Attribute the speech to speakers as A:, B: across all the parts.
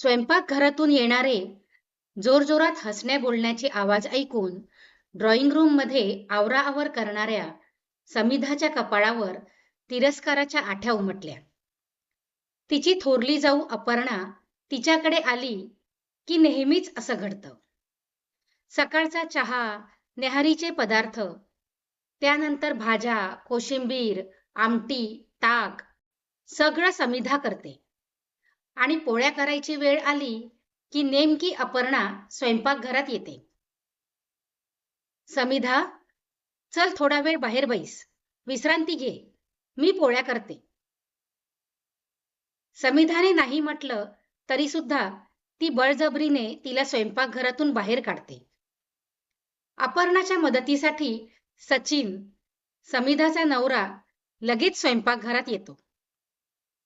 A: स्वयंपाकघरातून येणारे जोरजोरात हसण्या बोलण्याचे आवाज ऐकून ड्रॉइंग रूममध्ये आवराआवर करणाऱ्या समिधाच्या कपाळावर तिरस्काराच्या आठ्या उमटल्या. तिची थोरली जाऊ अपर्णा तिच्याकडे आली की नेहमीच असं घडतं. सकाळचा चहा न्याहारीचे पदार्थ त्यानंतर भाज्या कोशिंबीर आमटी ताक सगळं समिधा करते. आणि पोळ्या करायची वेळ आली की नेमकी अपर्णा स्वयंपाकघरात येते. समिधा चल थोडा वेळ बाहेर बैस. विश्रांती घे. मी पोळ्या करते. समिधाने नाही म्हटलं तरी सुद्धा ती बळजबरीने तिला स्वयंपाकघरातून बाहेर काढते. अपर्णाच्या मदतीसाठी सचिन समिधाचा नवरा लगेच स्वयंपाकघरात येतो.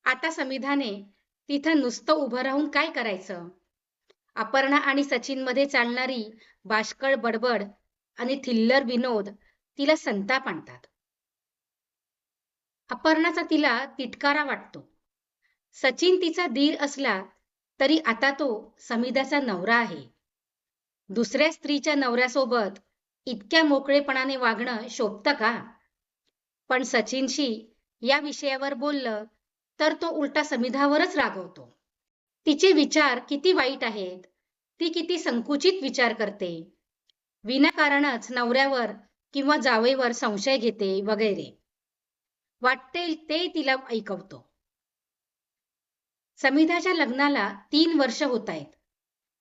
A: आता समिधाने तिथं नुसतं उभं राहून काय करायचं? अपर्णा आणि सचिनमध्ये चालणारी बाष्कळ बडबड आणि थिल्लर विनोद तिला संताप आणतात. अपर्णाचा तिला तिटकारा वाटतो. सचिन तिचा धीर असला तरी आता तो समिधाचा नवरा आहे. दुसऱ्या स्त्रीच्या नवऱ्यासोबत इतक्या मोकळेपणाने वागणं शोभतं का? पण सचिनशी या विषयावर बोललं तर तो उलटा समिधावरच रागवतो. तिचे विचार किती वाईट आहेत ती किती संकुचित विचार करते. विनाकारणच नवऱ्यावर किंवा जावेवर संशय घेते वगैरे. वाटते ते तिला ऐकवतो. समिधाच्या लग्नाला तीन वर्ष होत आहेत.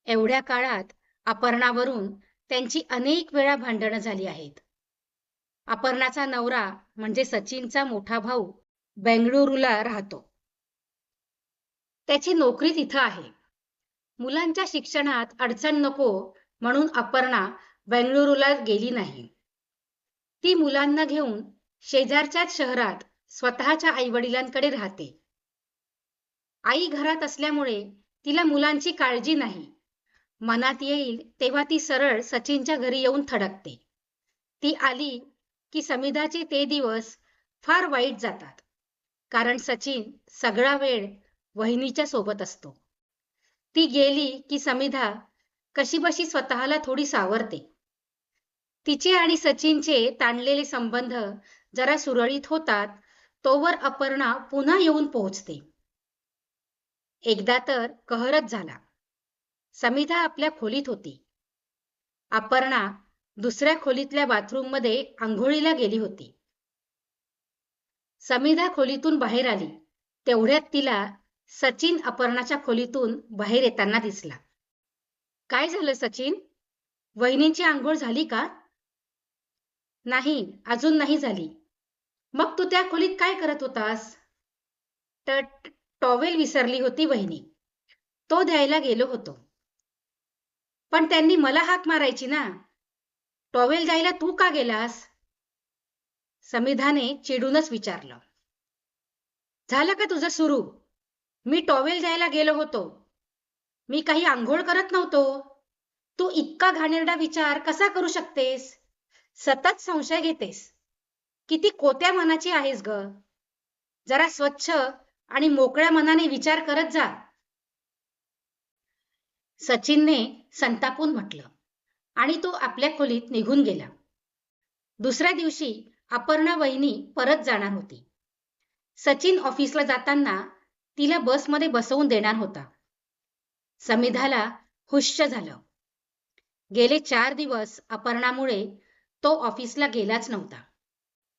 A: एवढ्या काळात अपर्णावरून त्यांची अनेक वेळा भांडणं झाली आहेत. अपर्णाचा नवरा म्हणजे सचिनचा मोठा भाऊ बेंगळुरूला राहतो. त्याची नोकरी तिथं आहे. मुलांच्या शिक्षणात अडचण नको म्हणून अपर्णा बेंगळुरूला गेली नाही. ती मुलांना घेऊन शेजारच्याच शहरात स्वतःच्या आई वडिलांकडे राहते. आई घरात असल्यामुळे तिला मुलांची काळजी नाही. मनात येईल तेव्हा ती सरळ सचिनच्या घरी येऊन थडकते. ती आली की समिधाचे ते दिवस फार वाईट जातात. कारण सचिन सगळा वेळ वहिनीच्या सोबत असतो. ती गेली की समिधा कशीबशी स्वतःला थोडी सावरते. तिचे आणि सचिनचे ताणलेले संबंध जरा सुरळीत होतात तोवर अपर्णा पुन्हा येऊन पोहोचते. एकदा तर कहरच झाला. समिधा आपल्या खोलीत होती. अपर्णा दुसऱ्या खोलीतल्या बाथरूममध्ये आंघोळीला गेली होती. समीधा खोलीतून बाहेर आली. तेवढ्यात तिला सचिन अपर्णाच्या खोलीतून बाहेर येताना दिसला. काय झालं सचिन? वहिनींची आंघोळ झाली का? नाही अजून नाही झाली. मग तू त्या खोलीत काय करत होतास? तर टॉवेल विसरली होती वहिनी. तो द्यायला गेलो होतो. पण त्यांनी मला हाक मारायची ना. टॉवेल द्यायला तू का गेलास? समिधाने चिडूनच विचारलं. झालं का तुझं सुरू? मी टॉवेल द्यायला गेलो होतो. मी काही आंघोळ करत नव्हतो. तू इतका घाणेरडा विचार कसा करू शकतेस? सतत संशय घेतेस. किती कोत्या मनाची आहेस ग. जरा स्वच्छ आणि मोकळ्या मनाने विचार करत जा. सचिनने संतापून म्हटलं आणि तो आपल्या खोलीत निघून गेला. दुसऱ्या दिवशी अपर्णा वहिनी परत जाणार होती. सचिन ऑफिसला जाताना तिला बसमध्ये बसवून देणार होता. समिधाला हुश्य झालं. गेले चार दिवस अपर्णामुळे तो ऑफिसला गेलाच नव्हता.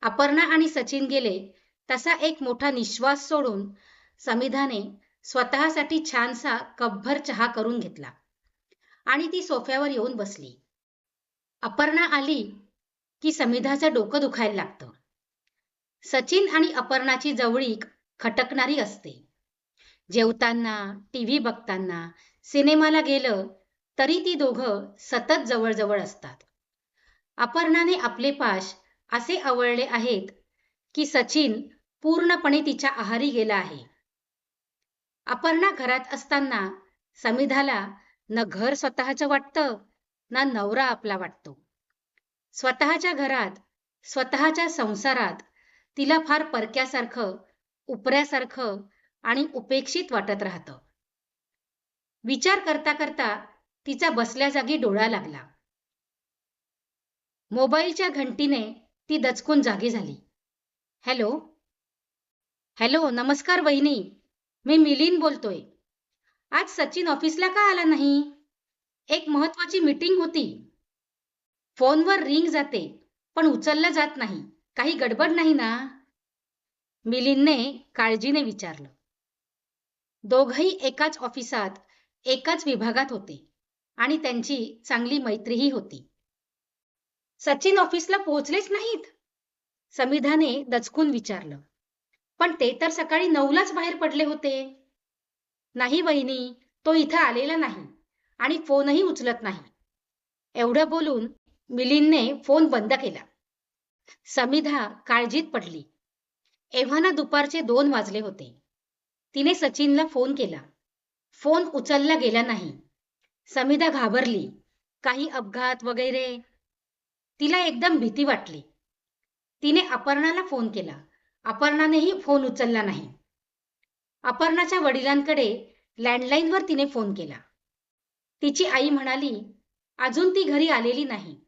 A: अपर्णा आणि सचिन गेले तसा एक मोठा निश्वास सोडून समिधाने स्वतःसाठी छानसा कपभर चहा करून घेतला. आणि ती सोफ्यावर येऊन बसली. अपर्णा आली की समिधाचं डोकं दुखायला लागतं. सचिन आणि अपर्णाची जवळीक खटकणारी असते. जेवताना टीव्ही बघताना सिनेमाला गेलं तरी ती दोघं सतत जवळजवळ असतात. अपर्णाने आपले पाश असे आवळले आहेत की सचिन पूर्णपणे तिच्या आहारी गेला आहे. अपर्णा घरात असताना समिधाला न घर स्वतःचं वाटतं ना नवरा आपला वाटतो. स्वतःच्या घरात स्वतःच्या संसारात तिला फार परक्यासारखं उपऱ्यासारखं आणि उपेक्षित वाटत राहतं. विचार करता करता तिचा बसल्या जागी डोळा लागला. मोबाईलच्या घंटीने ती दचकून जागी झाली. हॅलो? हॅलो नमस्कार वहिनी. मी मिलीन बोलतोय. आज सचिन ऑफिसला का आला नाही? एक महत्वाची मीटिंग होती. फोनवर रिंग जाते पण उचलला जात नाही. काही गडबड नाही ना? मिलिंदने काळजीने विचारलं. दोघही एकाच ऑफिसात एकाच विभागात होते आणि त्यांची चांगली मैत्रीही होती. सचिन ऑफिसला पोहोचलेच नाहीत? समिधाने दचकून विचारलं. पण ते तर सकाळी नऊलाच बाहेर पडले होते. नाही वहिनी तो इथं आलेला नाही आणि फोनही उचलत नाही. एवढं बोलून मिलिंदने फोन बंद केला. समिधा काळजीत पडली. एव्हाना दुपारचे दोन वाजले होते. तिने सचिनला फोन केला. फोन उचलला गेला नाही. समिधा घाबरली. काही अपघात वगैरे? तिला एकदम भीती वाटली. तिने अपर्णाला फोन केला. अपर्णानेही फोन उचलला नाही. अपर्णाच्या वडिलांकडे लँडलाईनवर तिने फोन केला. तिची आई म्हणाली अजून ती घरी आलेली नाही.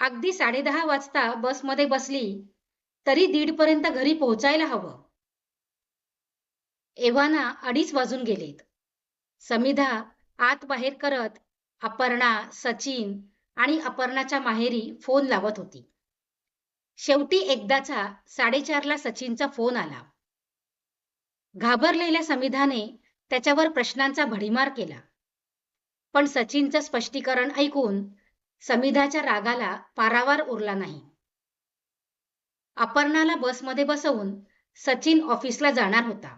A: अगदी साडेदहा वाजता बसमध्ये बसली तरी दीडपर्यंत घरी पोहोचायला हवं. एव्हाना अडीच वाजून गेलेत. समिधा आत बाहेर करत अपर्णा सचिन आणि अपर्णाच्या माहेरी फोन लावत होती. शेवटी एकदाचा साडेचारला सचिनचा फोन आला. घाबरलेल्या समिधाने त्याच्यावर प्रश्नांचा भडीमार केला. पण सचिनचं स्पष्टीकरण ऐकून समिधाच्या रागाला पारावार उरला नाही. अपर्णाला बसमध्ये बसवून सचिन ऑफिसला जाणार होता.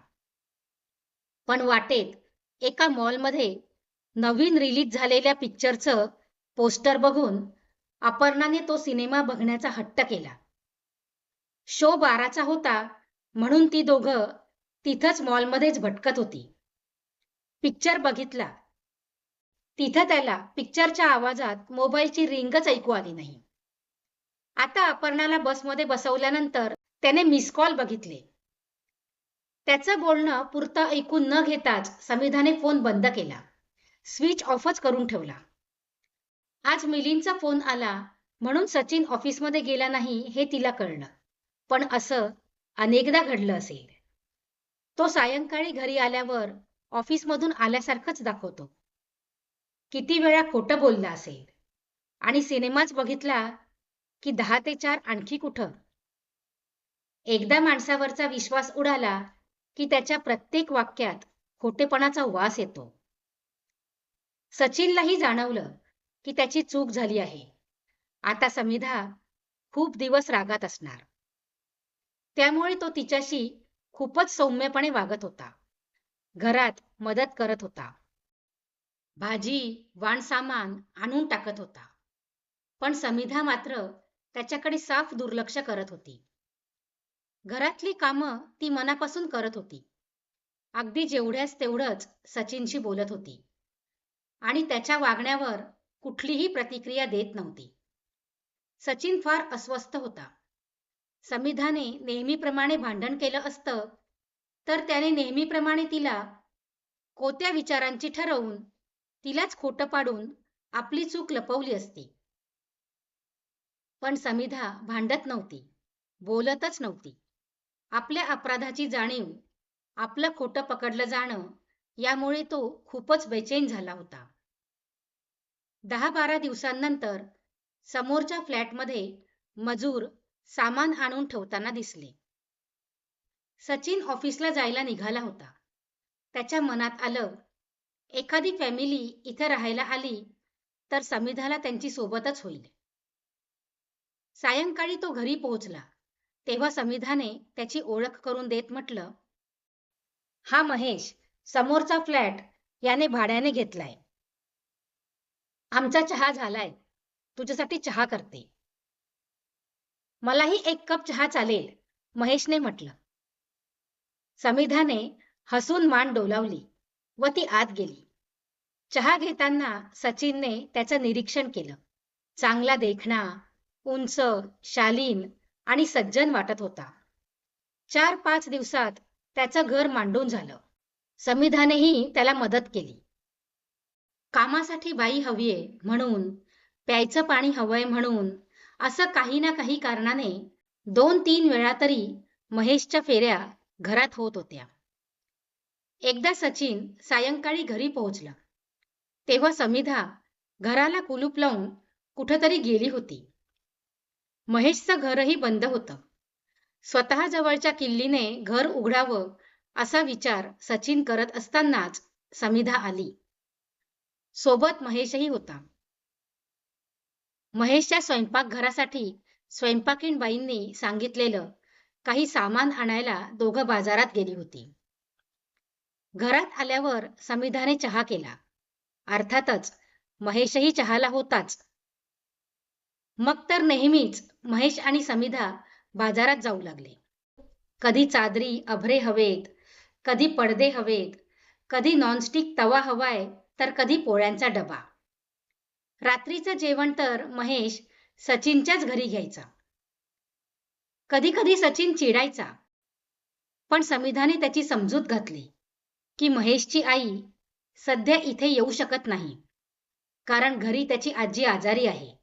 A: पण वाटेत एका मॉलमध्ये नवीन रिलीज झालेल्या पिक्चरचं पोस्टर बघून अपर्णाने तो सिनेमा बघण्याचा हट्ट केला. शो बाराचा होता म्हणून ती दोघं तिथंच मॉलमध्येच भटकत होती. पिक्चर बघितला तिथं त्याला पिक्चरच्या आवाजात मोबाईलची रिंगच ऐकू आली नाही. आता अपर्णाला बसमध्ये बसवल्यानंतर त्याने मिस कॉल बघितले. त्याचं बोलणं पुरतं ऐकून न घेताच समिधाने फोन बंद केला. स्विच ऑफच करून ठेवला. आज मिलिंदचा फोन आला म्हणून सचिन ऑफिसमध्ये गेला नाही हे तिला कळलं. पण असं अनेकदा घडलं असेल. तो सायंकाळी घरी आल्यावर ऑफिसमधून आल्यासारखंच दाखवतो. किती वेळा खोटं बोलला असेल? आणि सिनेमाच बघितला की दहा ते चार आणखी कुठं? एकदा माणसावरचा विश्वास उडाला की त्याच्या प्रत्येक वाक्यात खोटेपणाचा वास येतो. सचिनलाही जाणवलं की त्याची चूक झाली आहे. आता समिधा खूप दिवस रागात असणार. त्यामुळे तो तिच्याशी खूपच सौम्यपणे वागत होता. घरात मदत करत होता. भाजी वाणसामान आणून टाकत होता. पण समिधा मात्र त्याच्याकडे साफ दुर्लक्ष करत होती. घरातली कामं ती मनापासून करत होती. अगदी जेवढ्याच तेवढंच सचिनशी बोलत होती. आणि त्याच्या वागण्यावर कुठलीही प्रतिक्रिया देत नव्हती. सचिन फार अस्वस्थ होता. समिधाने नेहमीप्रमाणे भांडण केलं असतं तर त्याने नेहमीप्रमाणे तिला कोत्या विचारांची ठरवून तिलाच खोटं पाडून आपली चूक लपवली असती. पण समिधा भांडत नव्हती बोलतच नव्हती. आपल्या अपराधाची जाणीव आपलं खोटं पकडलं जाणं यामुळे तो खूपच बेचैन झाला होता. दहा बारा दिवसांनंतर समोरच्या फ्लॅटमध्ये मजूर सामान आणून ठेवताना दिसले. सचिन ऑफिसला जायला निघाला होता. त्याच्या मनात आलं एखादी फॅमिली इथं राहायला आली तर समिधाला त्यांची सोबतच होईल. सायंकाळी तो घरी पोहोचला. तेव्हा समिधाने त्याची ओळख करून देत म्हटलं हा महेश समोरचा फ्लॅट याने भाड्याने घेतलाय. आमचा चहा झालाय. तुझ्यासाठी चहा करते. मलाही एक कप चहा चालेल महेशने म्हटलं. समिधाने हसून मान डोलावली. व ती आत गेली. चहा घेताना सचिनने त्याचं निरीक्षण केलं. चांगला देखणा उंच शालीन आणि सज्जन वाटत होता. चार पाच दिवसात त्याचं घर मांडून झालं. समिधानेही त्याला मदत केली. कामासाठी बाई हवीये म्हणून प्यायचं पाणी हवंय म्हणून असं काही ना काही कारणाने दोन तीन वेळा तरी महेशच्या फेऱ्या घरात होत होत्या. एकदा सचिन सायंकाळी घरी पोहोचला. तेव्हा समिधा घराला कुलूप लावून कुठंतरी गेली होती. महेशचं घरही बंद होतं. स्वतः जवळच्या किल्लीने घर उघडावं असा विचार सचिन करत असतानाच समिधा आली. सोबत महेशही होता. महेशच्या स्वयंपाकघरासाठी स्वयंपाकीण बाईंनी सांगितलेलं काही सामान आणायला दोघं बाजारात गेली होती. घरात आल्यावर समिधाने चहा केला. अर्थातच महेशही चहाला होताच. मग तर नेहमीच महेश आणि समिधा बाजारात जाऊ लागले. कधी चादरी अभरे हवेत कधी पडदे हवेत कधी नॉनस्टिक तवा हवाय तर कधी पोळ्यांचा डबा. रात्रीचं जेवण तर महेश सचिनच्याच घरी घ्यायचा. कधी कधी सचिन चिडायचा. पण समिधाने त्याची समजूत घातली. की महेशची आई सध्या इथे येऊ शकत नाही. कारण घरी त्याची आजी आजारी आहे.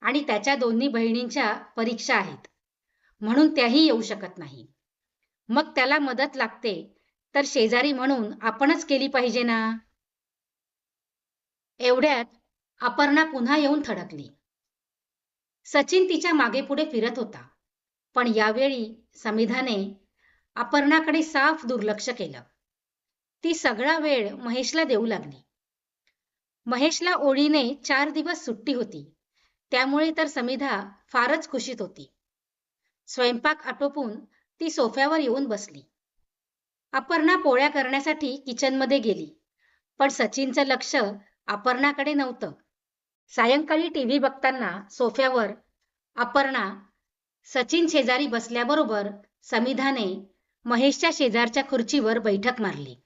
A: आणि त्याच्या दोन्ही बहिणींच्या परीक्षा आहेत. म्हणून त्याही येऊ शकत नाही. मग त्याला मदत लागते तर शेजारी म्हणून आपणच केली पाहिजे ना? एवढ्यात अपर्णा पुन्हा येऊन थडकली. सचिन तिच्यामागे पुढे फिरत होता. पण यावेळी समिधाने अपर्णाकडे साफ दुर्लक्ष केलं. ती सगळा वेळ महेशला देऊ लागली. महेशला ओळीने चार दिवस सुट्टी होती. त्यामुळे तर समिधा फारच खुशीत होती. स्वयंपाक आटोपून ती सोफ्यावर येऊन बसली. अपर्णा पोळ्या करण्यासाठी किचनमध्ये गेली. पण सचिनचं लक्ष अपर्णाकडे नव्हतं. सायंकाळी टीव्ही बघताना सोफ्यावर अपर्णा सचिन शेजारी बसल्याबरोबर समिधाने महेशच्या शेजारच्या खुर्चीवर बैठक मारली.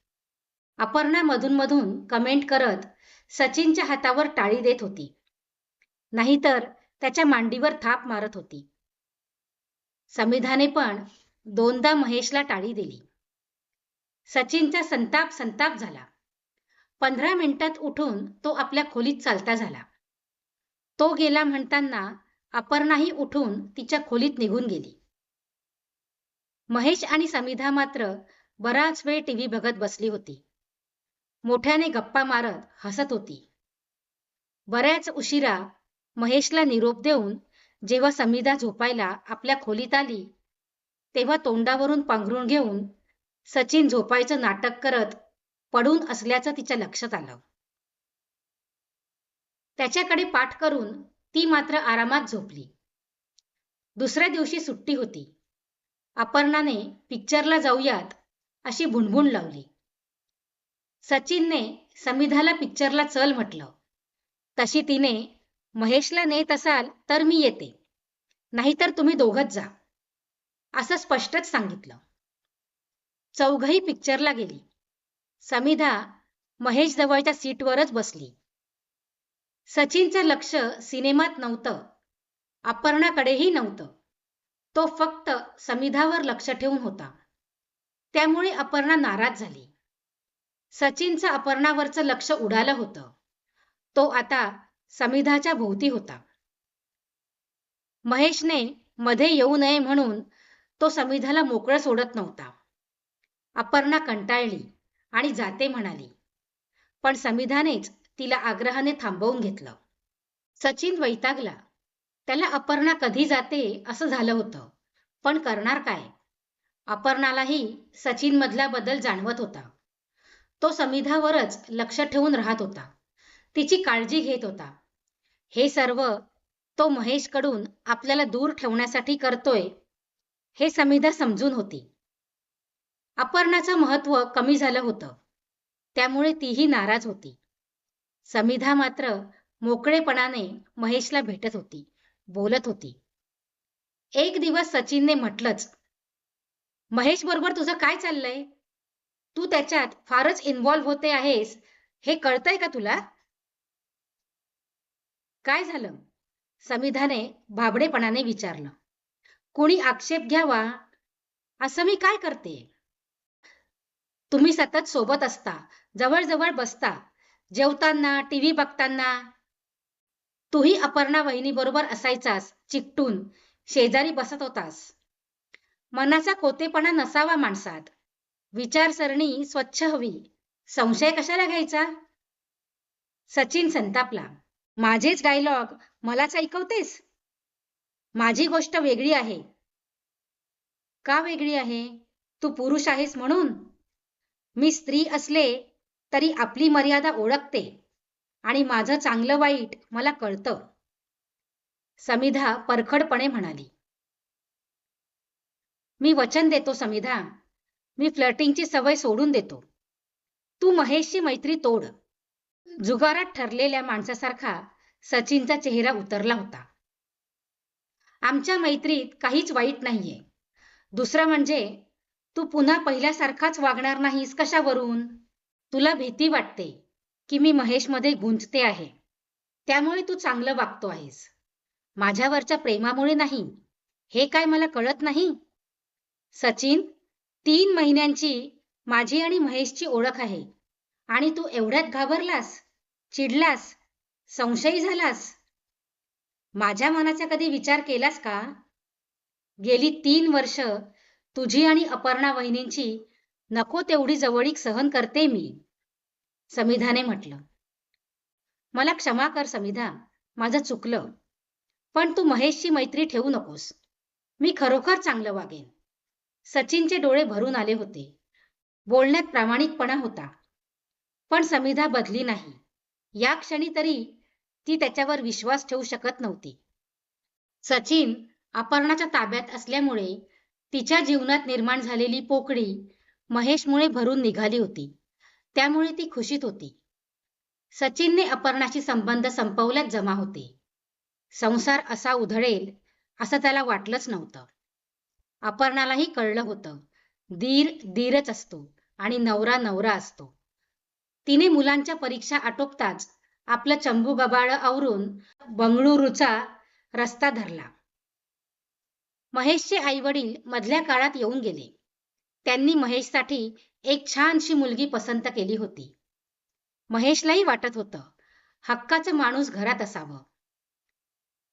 A: अपर्णा मधून मधून कमेंट करत सचिनच्या हातावर टाळी देत होती. नाहीतर त्याच्या मांडीवर थाप मारत होती. समिधाने पण दोनदा महेशला टाळी दिली. सचिनचा संताप संताप झाला. पंधरा मिनिटात उठून तो आपल्या खोलीत चालता झाला. तो गेला म्हणताना अपर्णाही उठून तिच्या खोलीत निघून गेली. महेश आणि समिधा मात्र बराच वेळ टीव्ही बघत बसली होती. मोठ्याने गप्पा मारत हसत होती. बऱ्याच उशिरा महेशला निरोप देऊन जेव्हा समीदा झोपायला आपल्या खोलीत आली तेव्हा तोंडावरून पांघरून घेऊन सचिन झोपायचं नाटक करत पडून असल्याचं तिच्या लक्षात आलं. त्याच्याकडे पाठ करून ती मात्र आरामात झोपली. दुसऱ्या दिवशी सुट्टी होती. अपर्णाने पिक्चरला जाऊयात अशी भुणभुण लावली. सचिनने समिधाला पिक्चरला चल म्हटलं. तशी तिने महेशला नेत असाल तर मी येते. नाहीतर तुम्ही दोघच जा. असं स्पष्टच सांगितलं. चौघही पिक्चरला गेली. समिधा महेश जवळच्या सीटवरच बसली. सचिनचं लक्ष सिनेमात नव्हतं. अपर्णाकडेही नव्हतं. तो फक्त समिधावर लक्ष ठेवून होता. त्यामुळे अपर्णा नाराज झाली. सचिनचं अपर्णावरचं लक्ष उडालं होतं. तो आता समिधाच्या भोवती होता. महेशने मध्ये येऊ नये म्हणून तो समिधाला मोकळं सोडत नव्हता. अपर्णा कंटाळली आणि जाते म्हणाली. पण समिधानेच तिला आग्रहाने थांबवून घेतलं. सचिन वैतागला. त्याला अपर्णा कधी जाते असं झालं होतं. पण करणार काय? अपर्णालाही सचिन मधला बदल जाणवत होता. तो समिधावरच लक्ष ठेवून राहत होता. तिची काळजी घेत होता. हे सर्व तो महेशकडून आपल्याला दूर ठेवण्यासाठी करतोय हे समिधा समजून होती. अपर्णाचं महत्त्व कमी झालं होतं. त्यामुळे तीही नाराज होती. समिधा मात्र मोकळेपणाने महेशला भेटत होती बोलत होती. एक दिवस सचिनने म्हटलंच महेश बरोबर तुझं काय चाललंय? तू त्याच्यात फारच इन्व्हॉल्व्ह होते आहेस. हे कळतंय का तुला? काय झालं? समिधाने भाबडेपणाने विचारलं. कुणी आक्षेप घ्यावा? असं मी काय करते? तुम्ही सतत सोबत असता जवळजवळ बसता जेवताना टीव्ही बघताना. तूही अपर्णा वहिनीबरोबर असायचास चिकटून शेजारी बसत होतास. मनाचा कोतेपणा नसावा माणसात. विचारसरणी स्वच्छ हवी. संशय कशाला घ्यायचा? सचिन संतापला. माझेच डायलॉग मलाच ऐकवतेस? माझी गोष्ट वेगळी आहे. का वेगळी आहे? तू पुरुष आहेस म्हणून. मी स्त्री असले तरी आपली मर्यादा ओळखते आणि माझं चांगलं वाईट मला कळतं. समिधा परखडपणे म्हणाली. मी वचन देतो समिधा. मी फ्लर्टिंगची सवय सोडून देतो. तू महेशची मैत्री तोड. जुगारात ठरलेल्या माणसासारखा सचिनचा चेहरा उतरला होता. आमच्या मैत्रीत काहीच वाईट नाहीये. दुसरं म्हणजे तू पुन्हा पहिल्यासारखाच वागणार नाहीस कशावरून? तुला भीती वाटते की मी महेशमध्ये गुंजते आहे. त्यामुळे तू चांगलं वागतो आहेस. माझ्यावरच्या प्रेमामुळे नाही. हे काय मला कळत नाही? सचिन तीन महिन्यांची माझी आणि महेशची ओळख आहे. आणि तू एवढ्यात घाबरलास चिडलास संशयी झालास? माझ्या मनाचा कधी विचार केलास का? गेली तीन वर्ष तुझी आणि अपर्णा वहिनींची नको तेवढी जवळीक सहन करते मी समिधाने म्हटलं. मला क्षमा कर समिधा माझं चुकलं. पण तू महेशची मैत्री ठेवू नकोस. मी खरोखर चांगलं वागेन. सचिनचे डोळे भरून आले होते. बोलण्यात प्रामाणिकपणा होता. पण समिधा बदली नाही. या क्षणी तरी ती त्याच्यावर विश्वास ठेवू शकत नव्हती. सचिन अपर्णाच्या ताब्यात असल्यामुळे तिच्या जीवनात निर्माण झालेली पोकळी महेशमुळे भरून निघाली होती. त्यामुळे ती खुशीत होती. सचिनने अपर्णाशी संबंध संपवल्यात जमा होते. संसार असा उधळेल असं त्याला वाटलंच नव्हतं. अपर्णालाही कळलं होतं. दीर दीरच असतो आणि नवरा नवरा असतो. तिने मुलांच्या परीक्षा आटोपताच आपलं चंबू गबाळ आवरून बंगळुरूचा रस्ता धरला. महेशचे आई वडील मधल्या काळात येऊन गेले. त्यांनी महेशसाठी एक छानशी मुलगी पसंत केली होती. महेशलाही वाटत होतं हक्काचं माणूस घरात असावं.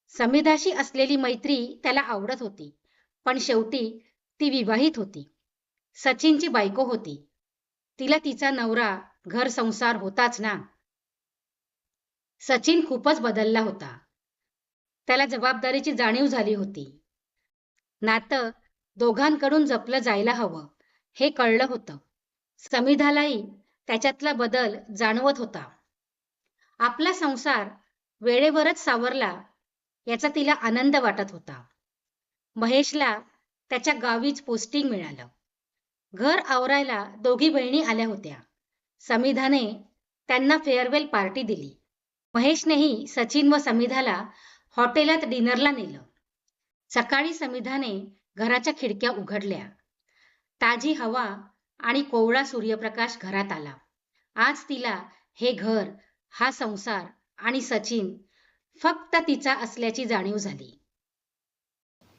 A: समिधाशी असलेली मैत्री त्याला आवडत होती. पण शेवटी ती विवाहित होती. सचिनची बायको होती. तिला तिचा नवरा घर संसार होताच ना. सचिन खूपच बदलला होता. त्याला जबाबदारीची जाणीव झाली होती. नातं दोघांकडून जपलं जायला हवं हे कळलं होतं. समिधालाही त्याच्यातला बदल जाणवत होता. आपला संसार वेळेवरच सावरला याचा तिला आनंद वाटत होता. महेशला त्याच्या गावीच पोस्टिंग मिळालं. घर आवरायला दोघी बहिणी आल्या होत्या. समिधाने त्यांना फेअरवेल पार्टी दिली. महेशनेही सचिन व समिधाला हॉटेलात डिनरला नेलं. सकाळी समिधाने घराच्या खिडक्या उघडल्या. ताजी हवा आणि कोवळा सूर्यप्रकाश घरात आला. आज तिला हे घर हा संसार आणि सचिन फक्त तिचा असल्याची जाणीव झाली.